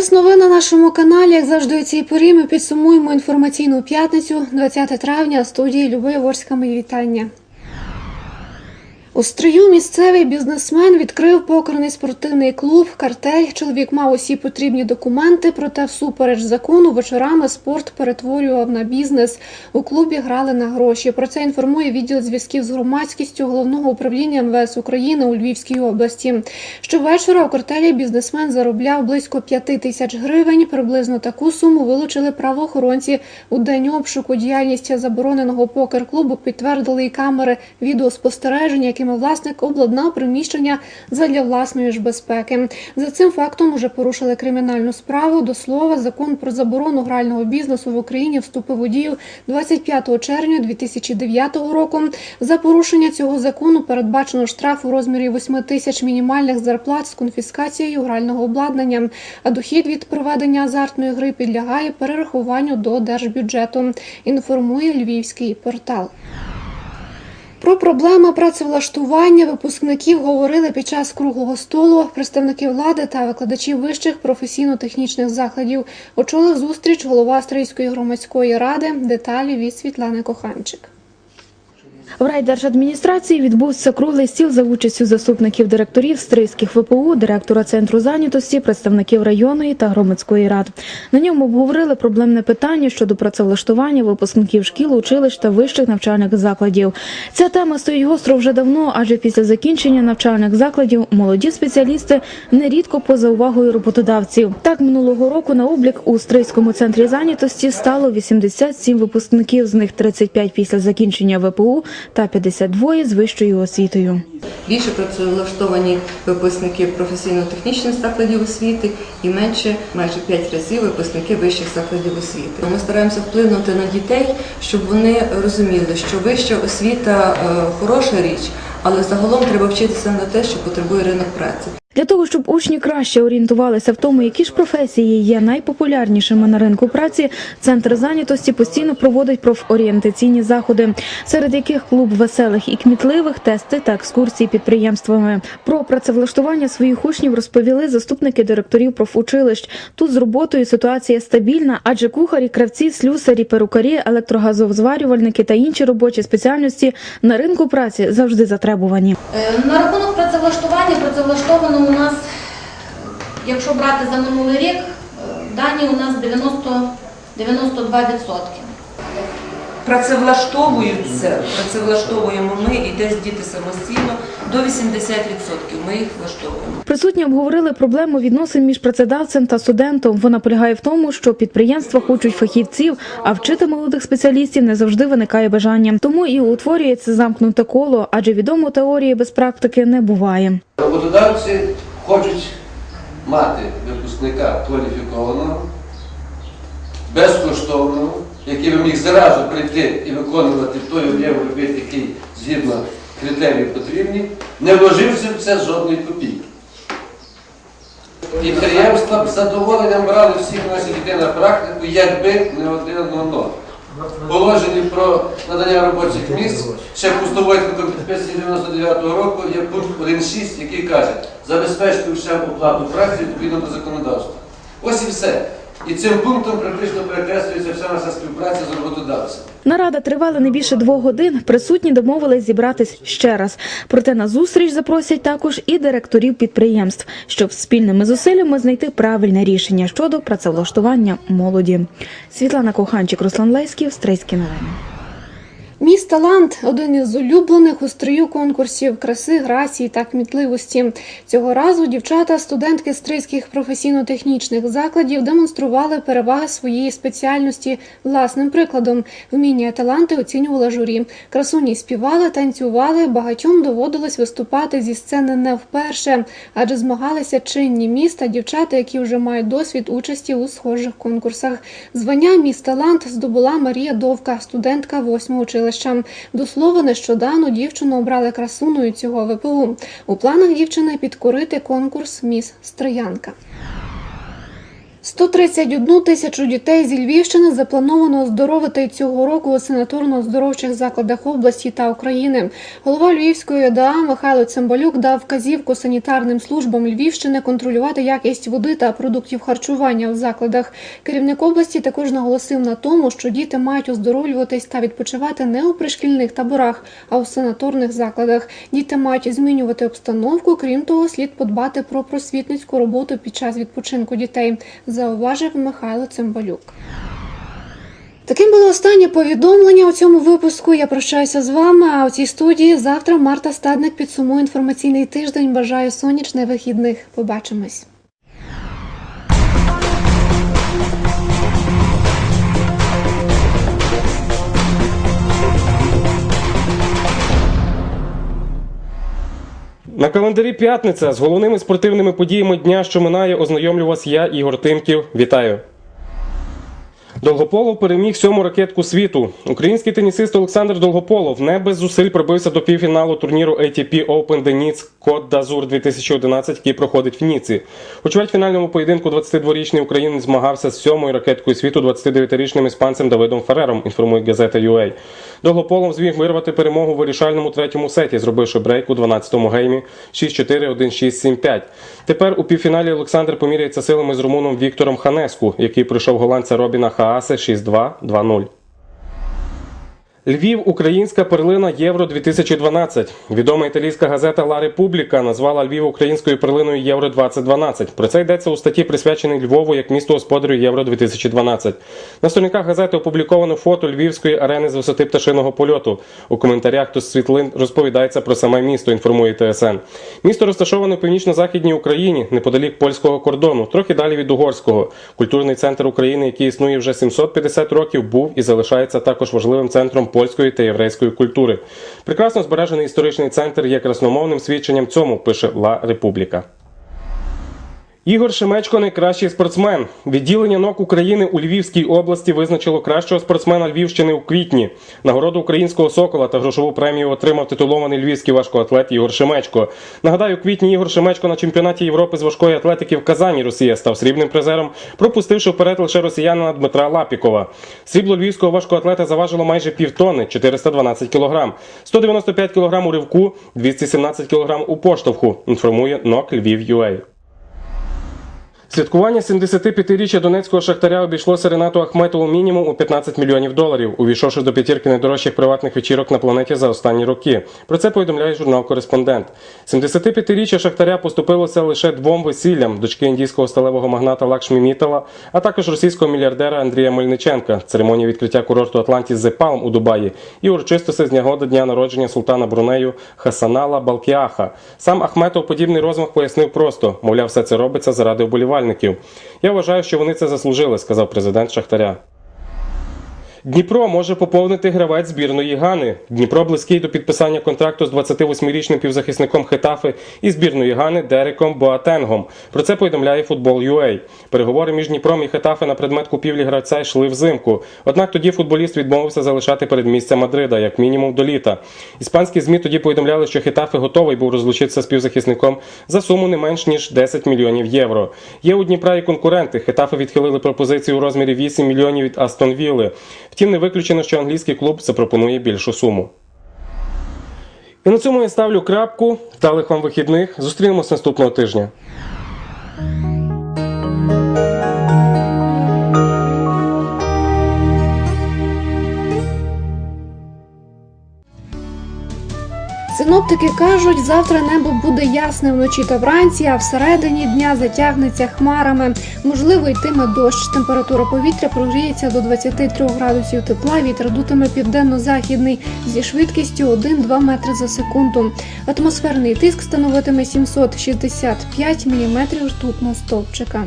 Час новин на нашому каналі. Як завжди у цій порі ми підсумуємо інформаційну п'ятницю, 20 травня, студії Любої Ворська. Мої вітання. У стрию місцевий бізнесмен відкрив покерний спортивний клуб Картель. Чоловік мав усі потрібні документи, проте всупереч закону вечорами спорт перетворював на бізнес. У клубі грали на гроші. Про це інформує відділ зв'язків з громадськістю головного управління МВС України у Львівській області. Щовечора у картелі бізнесмен заробляв близько 5 тисяч гривень. Приблизно таку суму вилучили правоохоронці у день обшуку. Діяльність забороненого покер-клубу підтвердили і камери відеоспостереження, якими власник обладнав приміщення задля власної ж безпеки. За цим фактом уже порушили кримінальну справу. До слова, закон про заборону грального бізнесу в Україні вступив у дію 25 червня 2009 року. За порушення цього закону передбачено штраф у розмірі 8 тисяч мінімальних зарплат з конфіскацією грального обладнання. А дохід від проведення азартної гри підлягає перерахуванню до держбюджету. Інформує львівський портал. Про проблеми працевлаштування випускників говорили під час круглого столу. Представники влади та викладачі вищих професійно-технічних закладів очолив зустріч голова Австрійської громадської ради. Деталі від Світлани Коханчик. В райдержадміністрації відбувся круглий стіл за участю заступників директорів стрийських ВПУ, директора центру зайнятості, представників районної та громадської рад. На ньому обговорили проблемне питання щодо працевлаштування випускників шкіл, училищ та вищих навчальних закладів. Ця тема стоїть гостро вже давно, адже після закінчення навчальних закладів молоді спеціалісти нерідко поза увагою роботодавців. Так минулого року на облік у стрийському центрі зайнятості стало 87 випускників, з них 35 після закінчення ВПУ та 52 з вищою освітою. Більше працевлаштовані випускники професійно-технічних закладів освіти і менше, майже 5 разів випускники вищих закладів освіти. Ми стараємося вплинути на дітей, щоб вони розуміли, що вища освіта е, хороша річ, але загалом треба вчитися на те, що потребує ринок праці. Для того, щоб учні краще орієнтувалися в тому, які ж професії є найпопулярнішими на ринку праці, центр зайнятості постійно проводить профорієнтаційні заходи, серед яких клуб веселих і кмітливих, тести та екскурсії підприємствами. Про працевлаштування своїх учнів розповіли заступники директорів профучилищ. Тут з роботою ситуація стабільна, адже кухарі, кравці, слюсарі, перукарі, електрогазозварювальники та інші робочі спеціальності на ринку праці завжди затребувані. Е, На рахунок працевлаштування, працевлаштовано у нас, якщо брати за минулий рік, е, дані у нас 90, 92%. Працевлаштовуються, працевлаштовуємо ми і десь діти самостійно до 80%. Ми їх влаштовуємо. Присутні обговорили проблему відносин між працедавцем та студентом. Вона полягає в тому, що підприємства хочуть фахівців, а вчити молодих спеціалістів не завжди виникає бажання. Тому і утворюється замкнуте коло, адже відомо теорії без практики не буває. Роботодавці хочуть мати випускника кваліфікованого, безкоштовного, який би міг зразу прийти і виконувати той об'єм робіт, який згідно критеріїв потрібні, не вложивши в це жодної копійки. Підприємства б задоволенням брали всіх наших дітей на практику, якби не один но. Положені про надання робочих місць ще пустоводьком підписані 99-го року є пункт 1.6, який каже, забезпечити ще оплату праці відповідно до законодавства. Ось і все. І цим пунктом практично перекреслюється вся наша співпраця з роботодавцем. Нарада тривала не більше двох годин. Присутні домовились зібратись ще раз. Проте на зустріч запросять також і директорів підприємств, щоб спільними зусиллями знайти правильне рішення щодо працевлаштування молоді. Світлана Коханчик, Руслан Леськів, Стрийські новини. Міст Талант один із улюблених у стрію конкурсів краси, грації та кмітливості. Цього разу дівчата, студентки стрийських професійно-технічних закладів, демонстрували переваги своєї спеціальності власним прикладом. Вміння таланти оцінювала журі. Красуні співали, танцювали. Багатьом доводилось виступати зі сцени не вперше, адже змагалися чинні міста, дівчата, які вже мають досвід участі у схожих конкурсах. Звання міст Талант здобула Марія Довка, студентка 8 училища. До слова, нещодавно дівчину обрали красуною цього ВПУ. У планах дівчини підкорити конкурс Міс Строянка. 131 тисячу дітей зі Львівщини заплановано оздоровити цього року у санаторно-оздоровчих закладах області та України. Голова Львівської ОДА Михайло Цимбалюк дав вказівку санітарним службам Львівщини контролювати якість води та продуктів харчування в закладах. Керівник області також наголосив на тому, що діти мають оздоровлюватись та відпочивати не у пришкільних таборах, а у санаторних закладах. Діти мають змінювати обстановку. Крім того, слід подбати про просвітницьку роботу під час відпочинку дітей, зауважив Михайло Цимбалюк. Таким було останнє повідомлення у цьому випуску. Я прощаюся з вами. А у цій студії завтра Марта Стадник підсумує інформаційний тиждень. Бажаю сонячних вихідних. Побачимось. На календарі п'ятниця з головними спортивними подіями дня, що минає, ознайомлю вас я, Ігор Тимків. Вітаю. Долгополов переміг сьому ракетку світу. Український тенісист Олександр Долгополов не без зусиль пробився до півфіналу турніру ATP Open Nice Côte d'Azur 2011, який проходить в Ніці. У чвертьфінальному поєдинку 22-річний українець змагався з сьомою ракеткою світу 29-річним іспанцем Давидом Ферером, інформує газета UA. Долгополов зміг вирвати перемогу в вирішальному третьому сеті, зробивши брейк у 12-му геймі 6-4, 1-6, 7-5. Тепер у півфіналі Олександр поміряється силами з румуном Віктором Ханеску, який пройшов голландця Робіна Хаасе 6-2, 2-0. Львів українська перлина Євро 2012. Відома італійська газета Ла Републіка назвала Львів українською перлиною Євро 2012. Про це йдеться у статті, присвяченій Львову як місту господарю Євро 2012. На сторінках газети опубліковано фото львівської арени з висоти пташиного польоту. У коментарях до світлин розповідається про саме місто. Інформує ТСН. Місто розташоване в північно-західній Україні, неподалік польського кордону, трохи далі від угорського. Культурний центр України, який існує вже 750 років, був і залишається також важливим центром польської та єврейської культури. Прекрасно збережений історичний центр є красномовним свідченням цьому, пише Ла Републіка. Ігор Шемечко найкращий спортсмен. Відділення НОК України у Львівській області визначило кращого спортсмена Львівщини у квітні. Нагороду українського сокола та грошову премію отримав титулований львівський важкоатлет Ігор Шемечко. Нагадаю, у квітні Ігор Шемечко на чемпіонаті Європи з важкої атлетики в Казані Росія став срібним призером, пропустивши вперед лише росіянина Дмитра Лапікова. Срібло львівського важкоатлета заважило майже півтонни 412 кг, 195 кг у ривку, 217 кг у поштовху. Інформує НОК Львів.UA. Святкування 75-річчя донецького шахтаря обійшлося Ренату Ахметову мінімум у 15 мільйонів доларів, увійшовши до п'ятірки найдорожчих приватних вечірок на планеті за останні роки. Про це повідомляє журнал Кореспондент. 75-річчя шахтаря поступилося лише двом весіллям дочки індійського сталевого магната Лакшмі Мітала, а також російського мільярдера Андрія Мельниченка, церемонія відкриття курорту Атлантіс Palm у Дубаї і урочистості з нагоди дня народження султана Брунею Хасанала Балкіаха. Сам Ахметов подібний розмах пояснив просто, мовляв, все це робиться заради вболівальників. Я вважаю, що вони це заслужили, сказав президент Шахтаря. Дніпро може поповнити гравець збірної Гани. Дніпро близький до підписання контракту з 28-річним півзахисником Хетафи і збірної Гани Дереком Боатенгом. Про це повідомляє Футбол.UA. Переговори між Дніпром і Хетафи на предмет купівлі гравця йшли взимку. Однак тоді футболіст відмовився залишати передмістя Мадрида, як мінімум до літа. Іспанські ЗМІ тоді повідомляли, що Хетафи готовий був розлучитися з півзахисником за суму не менш ніж 10 мільйонів євро. Є у Дніпра і конкуренти. Хетафи відхилили пропозицію у розмірі 8 мільйонів від Астон Вілли. Втім, не виключено, що англійський клуб запропонує більшу суму. І на цьому я ставлю крапку. Вдалих вам вихідних. Зустрінемось наступного тижня. Синоптики кажуть, завтра небо буде ясне вночі та вранці, а всередині дня затягнеться хмарами. Можливо, йтиме дощ. Температура повітря прогріється до 23 градусів тепла. Вітер дутиме південно-західний зі швидкістю 1-2 метри за секунду. Атмосферний тиск становитиме 765 мм ртутного стовпчика.